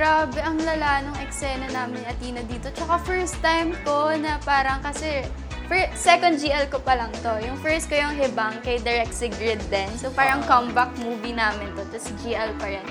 grabe, ang lala nung eksena namin Athena dito. Tsaka first time ko na parang kasi, fir- second GL ko pa lang to. Yung first ko yung Hibang kay Direct Sigrid din. So parang comeback movie namin to. Tapos GL pa rin.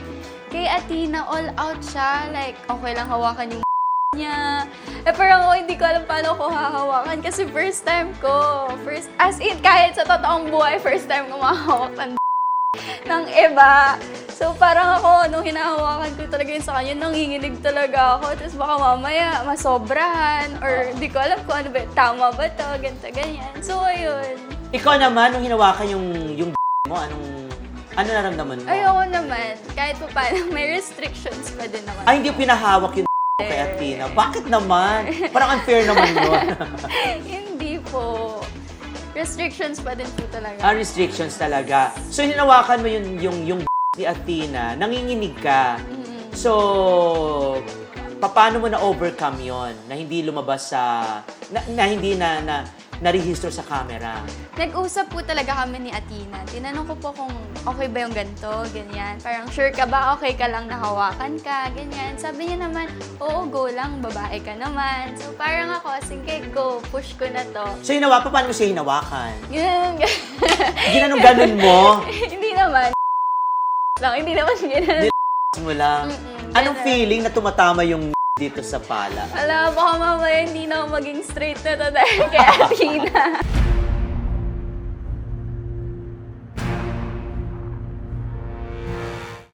Kay Athena, all out siya. Like, okay lang hawakan yung niya. Eh parang ako hindi ko alam paano ko hahawakan kasi first time ko. First, as in, kahit sa totoong buhay, first time ko mahawak ng ng iba. So parang ako, nung hinahawakan ko talaga yun sa kanya, nanginginig talaga ako. Tapos baka mamaya masobrahan or hindi ko alam kung ano ba, tama ba to, ganito, ganyan. So ayun. Ikaw naman, nung hinawakan yung, yung mo, anong, ano naramdaman mo? Ayoko naman, kahit pa paano, may restrictions pa din naman. Ay, hindi pinaghawak yung kay Athena. Bakit naman? Parang unfair naman yun. hindi po. Restrictions pa din po talaga. Ah, restrictions talaga. So, hinawakan mo yung, yung, yung ni Athena, nanginginig ka. So, paano mo na-overcome yon na hindi lumabas sa, na, na hindi na, na, narehistro sa camera? Nag-usap po talaga kami ni Athena. Tinanong ko po kung okay ba yung ganito, ganyan. Parang sure ka ba, okay ka lang nahawakan ka, ganyan. Sabi niya naman, oo, go lang, babae ka naman. So parang ako, sige, go, push ko na to. So, hinawa, paano mo siya hinawakan? Ganyan, Ginanong ganun mo? hindi naman. lang, hindi naman ganyan. mo lang. Mm-mm, Anong ganun. feeling na tumatama yung dito sa pala? Alam, baka mamaya hindi na ako maging straight na to dahil kay Athena.